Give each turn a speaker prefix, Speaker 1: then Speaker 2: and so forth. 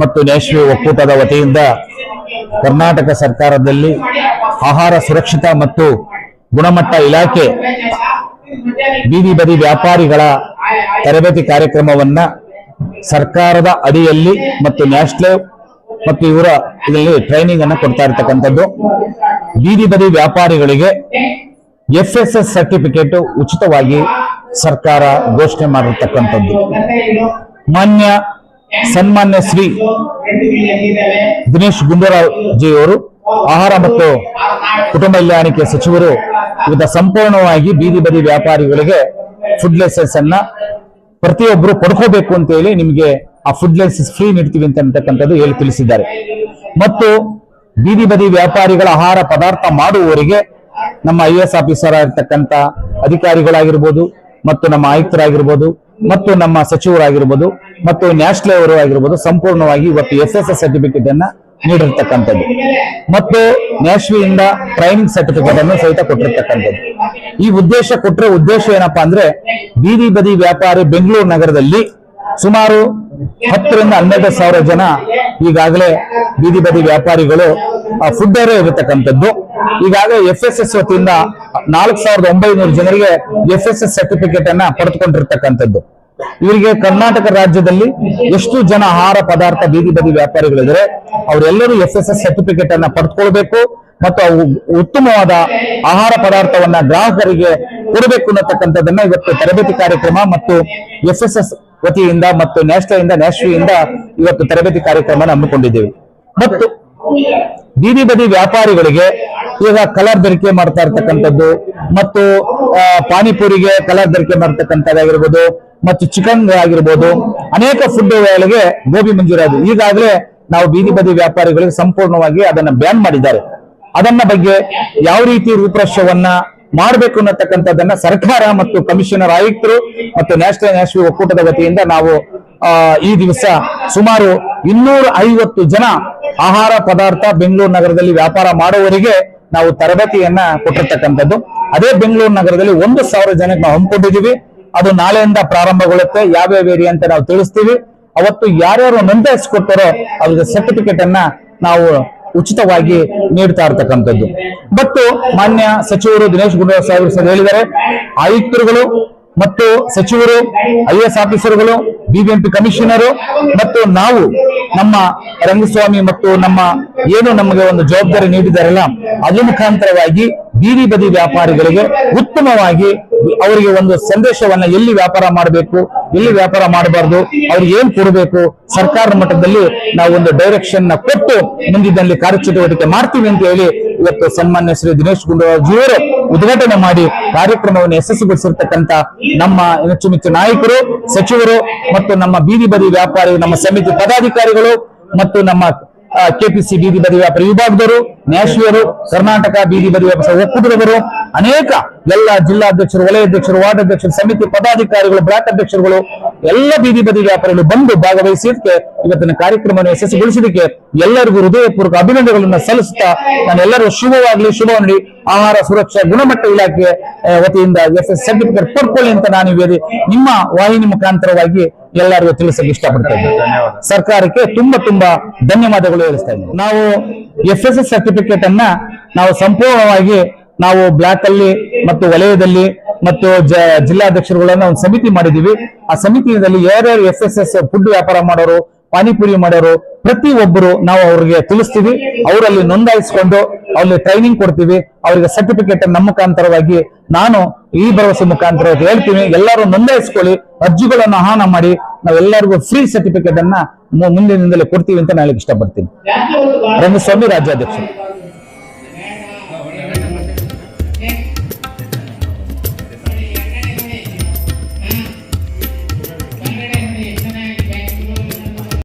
Speaker 1: ಮತ್ತು ನ್ಯಾಷನಲ್ ಒಕ್ಕೂಟದ ವತಿಯಿಂದ ಕರ್ನಾಟಕ ಸರ್ಕಾರದಲ್ಲಿ ಆಹಾರ ಸುರಕ್ಷತಾ ಮತ್ತು ಗುಣಮಟ್ಟ ಇಲಾಖೆ ಬೀದಿ ಬದಿ ವ್ಯಾಪಾರಿಗಳ ತರಬೇತಿ ಕಾರ್ಯಕ್ರಮವನ್ನ ಸರ್ಕಾರದ ಅಡಿಯಲ್ಲಿ ಮತ್ತು ನ್ಯಾಷನಲ್ ಮತ್ತು ಇವರ ಇದರಲ್ಲಿ ಟ್ರೈನಿಂಗ್ ಅನ್ನು ಕೊಡ್ತಾ ಇರ್ತಕ್ಕಂಥದ್ದು. ಬೀದಿ ಬದಿ ವ್ಯಾಪಾರಿಗಳಿಗೆ ಎಫ್ ಎಸ್ ಎಸ್ ಸರ್ಟಿಫಿಕೇಟ್ ಉಚಿತವಾಗಿ ಸರ್ಕಾರ ಘೋಷಣೆ ಮಾಡಿರ್ತಕ್ಕಂಥದ್ದು. ಮಾನ್ಯ ಸನ್ಮಾನ್ಯ ಶ್ರೀ ದಿನೇಶ್ ಗುಂಡೂರಾವ್ ಜಿಯವರು ಆಹಾರ ಮತ್ತು ಕುಟುಂಬ ಕಲ್ಯಾಣಿಕೆ ಸಚಿವರು ಇವತ್ತ ಸಂಪೂರ್ಣವಾಗಿ ಬೀದಿ ಬದಿ ವ್ಯಾಪಾರಿಗಳಿಗೆ ಫುಡ್ ಲೈಸೆನ್ಸ್ ಅನ್ನ ಪ್ರತಿಯೊಬ್ಬರು ಪಡ್ಕೋಬೇಕು ಅಂತ ಹೇಳಿ ನಿಮಗೆ ಆ ಫುಡ್ ಲೈಸೆನ್ಸ್ ಫ್ರೀ ನೀಡ್ತೀವಿ ಅಂತ ಅಂತಕ್ಕಂಥದ್ದು ಹೇಳಿ ತಿಳಿಸಿದ್ದಾರೆ. ಮತ್ತು ಬೀದಿ ಬದಿ ವ್ಯಾಪಾರಿಗಳ ಆಹಾರ ಪದಾರ್ಥ ಮಾಡುವವರಿಗೆ ನಮ್ಮ ಐ ಎಸ್ ಆಫೀಸರ್ ಆಗಿರ್ತಕ್ಕಂಥ ಅಧಿಕಾರಿಗಳಾಗಿರ್ಬೋದು ಮತ್ತು ನಮ್ಮ ಆಯುಕ್ತರಾಗಿರ್ಬೋದು ಮತ್ತು ನಮ್ಮ ಸಚಿವರಾಗಿರ್ಬೋದು ಮತ್ತು ನ್ಯಾಷನಲ್ ಅವರು ಆಗಿರ್ಬೋದು ಸಂಪೂರ್ಣವಾಗಿ ಇವತ್ತು ಎಸ್ ಎಸ್ ಎಸ್ ಸರ್ಟಿಫಿಕೇಟ್ ಅನ್ನ ನೀಡಿರ್ತಕ್ಕಂಥದ್ದು. ಮತ್ತು ಇಂದ ಟ್ರೈನಿಂಗ್ ಸರ್ಟಿಫಿಕೇಟ್ ಅನ್ನು ಸಹಿತ ಕೊಟ್ಟಿರ್ತಕ್ಕಂಥದ್ದು. ಈ ಉದ್ದೇಶ ಕೊಟ್ಟರೆ ಉದ್ದೇಶ ಏನಪ್ಪಾ ಅಂದ್ರೆ ಬೀದಿ ಬದಿ ವ್ಯಾಪಾರಿ ಬೆಂಗಳೂರು ನಗರದಲ್ಲಿ ಸುಮಾರು ಹತ್ತರಿಂದ ಹನ್ನೆರಡು ಸಾವಿರ ಜನ ಈಗಾಗಲೇ ಬೀದಿ ಬದಿ ವ್ಯಾಪಾರಿಗಳು ಫುಡ್ ಅವರೇ ಇರತಕ್ಕಂಥದ್ದು. ಈಗಾಗಲೇ ಎಫ್ ಎಸ್ ಎಸ್ ವತಿಯಿಂದ ನಾಲ್ಕು ಸಾವಿರದ ಒಂಬೈನೂರು ಜನರಿಗೆ ಎಸ್ ಎಸ್ ಎಸ್ ಸರ್ಟಿಫಿಕೇಟ್ ಅನ್ನ ಪಡೆದುಕೊಂಡಿರ್ತಕ್ಕಂಥದ್ದು. ಇವರಿಗೆ ಕರ್ನಾಟಕ ರಾಜ್ಯದಲ್ಲಿ ಎಷ್ಟು ಜನ ಆಹಾರ ಪದಾರ್ಥ, ಬೀದಿ ಬದಿ ವ್ಯಾಪಾರಿಗಳಿದ್ದಾರೆ, ಅವರೆಲ್ಲರೂ ಎಸ್ ಎಸ್ ಎಸ್ ಸರ್ಟಿಫಿಕೇಟ್ ಅನ್ನ ಪಡೆದುಕೊಳ್ಬೇಕು ಮತ್ತು ಅವು ಉತ್ತಮವಾದ ಆಹಾರ ಪದಾರ್ಥವನ್ನ ಗ್ರಾಹಕರಿಗೆ ಕೊಡಬೇಕು ಅನ್ನತಕ್ಕಂಥದ್ದನ್ನ ಇವತ್ತು ತರಬೇತಿ ಕಾರ್ಯಕ್ರಮ ಮತ್ತು ಎಸ್ ಎಸ್ ಎಸ್ ವತಿಯಿಂದ ಮತ್ತು ನ್ಯಾಷನಲ್ ಇಂದ ನ್ಯಾಶ್ವಿಯಿಂದ ಇವತ್ತು ತರಬೇತಿ ಕಾರ್ಯಕ್ರಮ ಹಮ್ಮಿಕೊಂಡಿದ್ದೇವೆ. ಮತ್ತು ಬೀದಿ ಬದಿ ವ್ಯಾಪಾರಿಗಳಿಗೆ ಈಗ ಕಲರ್ ಧರಿಕೆ ಮಾಡ್ತಾ ಇರ್ತಕ್ಕಂಥದ್ದು, ಮತ್ತು ಪಾನಿಪುರಿಗೆ ಕಲರ್ ಧರಿಕೆ ಮಾಡ್ತಕ್ಕಂಥದ್ದಾಗಿರ್ಬೋದು ಮತ್ತು ಚಿಕನ್ ಆಗಿರ್ಬೋದು, ಅನೇಕ ಫುಡ್ ಗಳಿಗೆ ಗೋಬಿ ಮಂಜೂರಾದು ಈಗಾಗಲೇ ನಾವು ಬೀದಿ ಬದಿ ವ್ಯಾಪಾರಿಗಳಿಗೆ ಸಂಪೂರ್ಣವಾಗಿ ಅದನ್ನ ಬ್ಯಾನ್ ಮಾಡಿದ್ದಾರೆ. ಅದನ್ನ ಬಗ್ಗೆ ಯಾವ ರೀತಿ ರೂಪರೇಷವನ್ನ ಮಾಡಬೇಕು ಅನ್ನತಕ್ಕಂಥದ್ದನ್ನ ಸರ್ಕಾರ ಮತ್ತು ಕಮಿಷನರ್ ಆಯುಕ್ತರು ಮತ್ತು ನ್ಯಾಷನಲ್ ನ್ಯಾಷನಲ್ ಒಕ್ಕೂಟದ ವತಿಯಿಂದ ನಾವು ಈ ದಿವಸ ಸುಮಾರು ಇನ್ನೂರ ಐವತ್ತು ಜನ ಆಹಾರ ಪದಾರ್ಥ ಬೆಂಗಳೂರು ನಗರದಲ್ಲಿ ವ್ಯಾಪಾರ ಮಾಡುವವರಿಗೆ ನಾವು ತರಬೇತಿಯನ್ನ ಕೊಟ್ಟಿರ್ತಕ್ಕಂಥದ್ದು. ಅದೇ ಬೆಂಗಳೂರು ನಗರದಲ್ಲಿ ಒಂದು ಸಾವಿರ ಜನಕ್ಕೆ ನಾವು ಹಮ್ಮಿಕೊಂಡಿದ್ದೀವಿ. ಅದು ನಾಳೆಯಿಂದ ಪ್ರಾರಂಭಗೊಳ್ಳುತ್ತೆ. ಯಾವ್ಯಾವ ಏರಿಯಾ ಅಂತ ನಾವು ತಿಳಿಸ್ತೀವಿ. ಅವತ್ತು ಯಾರ್ಯಾರು ನೋಂದಾಯಿಸ್ಕೊಡ್ತಾರೋ ಅವ್ರಿಗೆ ಸರ್ಟಿಫಿಕೇಟ್ ಅನ್ನ ನಾವು ಉಚಿತವಾಗಿ ನೀಡ್ತಾ ಇರ್ತಕ್ಕಂಥದ್ದು. ಮತ್ತು ಮಾನ್ಯ ಸಚಿವರು ದಿನೇಶ್ ಗುಂಡೂರಾವ್ ಸಾಹೇಬ್ರು ಸಹ ಹೇಳಿದ್ದಾರೆ, ಆಯುಕ್ತರುಗಳು ಮತ್ತು ಸಚಿವರು, ಐ ಎಸ್ ಆಫೀಸರ್ಗಳು ಬಿಬಿಎಂಪಿ ಕಮಿಷನರು ಮತ್ತು ನಾವು ನಮ್ಮ ರಂಗಸ್ವಾಮಿ ಮತ್ತು ನಮ್ಮ ಏನು ನಮಗೆ ಒಂದು ಜವಾಬ್ದಾರಿ ನೀಡಿದಾರಲ್ಲ ಅದ್ರ ಮುಖಾಂತರವಾಗಿ ಬೀದಿ ಬದಿ ವ್ಯಾಪಾರಿಗಳಿಗೆ ಉತ್ತಮವಾಗಿ ಅವರಿಗೆ ಒಂದು ಸಂದೇಶವನ್ನ ಎಲ್ಲಿ ವ್ಯಾಪಾರ ಮಾಡಬೇಕು, ಎಲ್ಲಿ ವ್ಯಾಪಾರ ಮಾಡಬಾರ್ದು ಅವ್ರಿಗೆ ಏನ್ ಕೊಡಬೇಕು, ಸರ್ಕಾರದ ಮಟ್ಟದಲ್ಲಿ ನಾವು ಒಂದು ಡೈರೆಕ್ಷನ್ ಕೊಟ್ಟು ಮುಂದಿದ್ದಲ್ಲಿ ಕಾರ್ಯಚಟುವಟಿಕೆ ಮಾಡ್ತೀವಿ ಅಂತ ಹೇಳಿ ಇವತ್ತು ಸನ್ಮಾನ್ಯ ಶ್ರೀ ದಿನೇಶ್ ಗುಂಡೂರಾವ್ ಜಿಯವರು ಉದ್ಘಾಟನೆ ಮಾಡಿ ಕಾರ್ಯಕ್ರಮವನ್ನು ಯಶಸ್ವಿಗೊಳಿಸಿರ್ತಕ್ಕಂತ ನಮ್ಮ ಮೆಚ್ಚುಮೆಚ್ಚು ನಾಯಕರು, ಸಚಿವರು ಮತ್ತು ನಮ್ಮ ಬೀದಿ ಬದಿ ವ್ಯಾಪಾರಿ ನಮ್ಮ ಸಮಿತಿ ಪದಾಧಿಕಾರಿಗಳು ಮತ್ತು ನಮ್ಮ ಕೆಪಿಸಿ ಬೀದಿ ಬದಿ ವ್ಯಾಪಾರಿ ವಿಭಾಗದವರು ನ್ಯಾಶಿಯರು ಕರ್ನಾಟಕ ಬೀದಿ ಬದಿ ವ್ಯಾಪಾರ ಒಕ್ಕೂಟದವರು ಅನೇಕ ಎಲ್ಲ ಜಿಲ್ಲಾಧ್ಯಕ್ಷರು ವಲಯಾಧ್ಯಕ್ಷರು ವಾರ್ಡ್ ಅಧ್ಯಕ್ಷರು ಸಮಿತಿ ಪದಾಧಿಕಾರಿಗಳು ಬ್ಲಾಕ್ ಅಧ್ಯಕ್ಷರುಗಳು ಎಲ್ಲ ಬೀದಿ ಬದಿ ವ್ಯಾಪಾರಿಗಳು ಬಂದು ಭಾಗವಹಿಸಿದ್ದಕ್ಕೆ ಇವತ್ತಿನ ಕಾರ್ಯಕ್ರಮವನ್ನು ಯಶಸ್ವಿಗೊಳಿಸಿದಕ್ಕೆ ಎಲ್ಲರಿಗೂ ಹೃದಯಪೂರ್ವಕ ಅಭಿನಂದನೆಗಳನ್ನು ಸಲ್ಲಿಸುತ್ತಾ ನಾನು ಎಲ್ಲರೂ ಶುಭವಾಗಲಿ ಶುಭ ನೀಡಿ. ಆಹಾರ ಸುರಕ್ಷಾ ಗುಣಮಟ್ಟ ಇಲಾಖೆ ವತಿಯಿಂದ ಎಸ್ ಎಸ್ ಸರ್ಟಿಫಿಕೇಟ್ ಪಡ್ಕೊಳ್ಳಿ ಅಂತ ನಾನು ಹೇಳಿ ನಿಮ್ಮ ವಾಹಿನಿ ಮುಖಾಂತರವಾಗಿ ಎಲ್ಲರಿಗೂ ತಿಳಿಸಕ್ಕೆ ಇಷ್ಟಪಡ್ತೇನೆ. ಸರ್ಕಾರಕ್ಕೆ ತುಂಬಾ ತುಂಬಾ ಧನ್ಯವಾದಗಳು ಹೇಳಿಸ್ತಾ ಇದ್ದೀನಿ. ನಾವು ಎಫ್ ಎಸ್ ಎಸ್ ಸರ್ಟಿಫಿಕೇಟ್ ಅನ್ನ ನಾವು ಸಂಪೂರ್ಣವಾಗಿ ನಾವು ಬ್ಲಾಕ್ ಅಲ್ಲಿ ಮತ್ತು ವಲಯದಲ್ಲಿ ಮತ್ತು ಜ- ಜಿಲ್ಲಾಧ್ಯಕ್ಷರುಗಳನ್ನ ಒಂದು ಸಮಿತಿ ಮಾಡಿದೀವಿ. ಆ ಸಮಿತಿಯಲ್ಲಿ ಯಾರ್ಯಾರು ಎಸ್ ಎಸ್ ಎಸ್ ಫುಡ್ ವ್ಯಾಪಾರ ಮಾಡೋರು ಪಾನಿಪುರಿ ಮಾಡೋರು ಪ್ರತಿ ಒಬ್ಬರು ನಾವು ಅವ್ರಿಗೆ ತಿಳಿಸ್ತೀವಿ. ಅವರಲ್ಲಿ ನೋಂದಾಯಿಸಿಕೊಂಡು ಅಲ್ಲಿ ಟ್ರೈನಿಂಗ್ ಕೊಡ್ತೀವಿ. ಅವರಿಗೆ ಸರ್ಟಿಫಿಕೇಟ್ ನಮ್ಮ ಮುಖಾಂತರವಾಗಿ ನಾನು ಈ ಭರವಸೆ ಮುಖಾಂತರ ಹೇಳ್ತೀನಿ. ಎಲ್ಲರೂ ನೋಂದಾಯಿಸ್ಕೊಳ್ಳಿ. ಅರ್ಜಿಗಳನ್ನು ಆಹ್ವಾನ ಮಾಡಿ ನಾವೆಲ್ಲರಿಗೂ ಫ್ರೀ ಸರ್ಟಿಫಿಕೇಟ್ ಅನ್ನ ಮುಂದಿನಿಂದಲೇ ಕೊಡ್ತೀವಿ ಅಂತ ನಾನು ಇಷ್ಟಪಡ್ತೀನಿ. ರಂಗಸ್ವಾಮಿ ರಾಜ್ಯಾಧ್ಯಕ್ಷರು.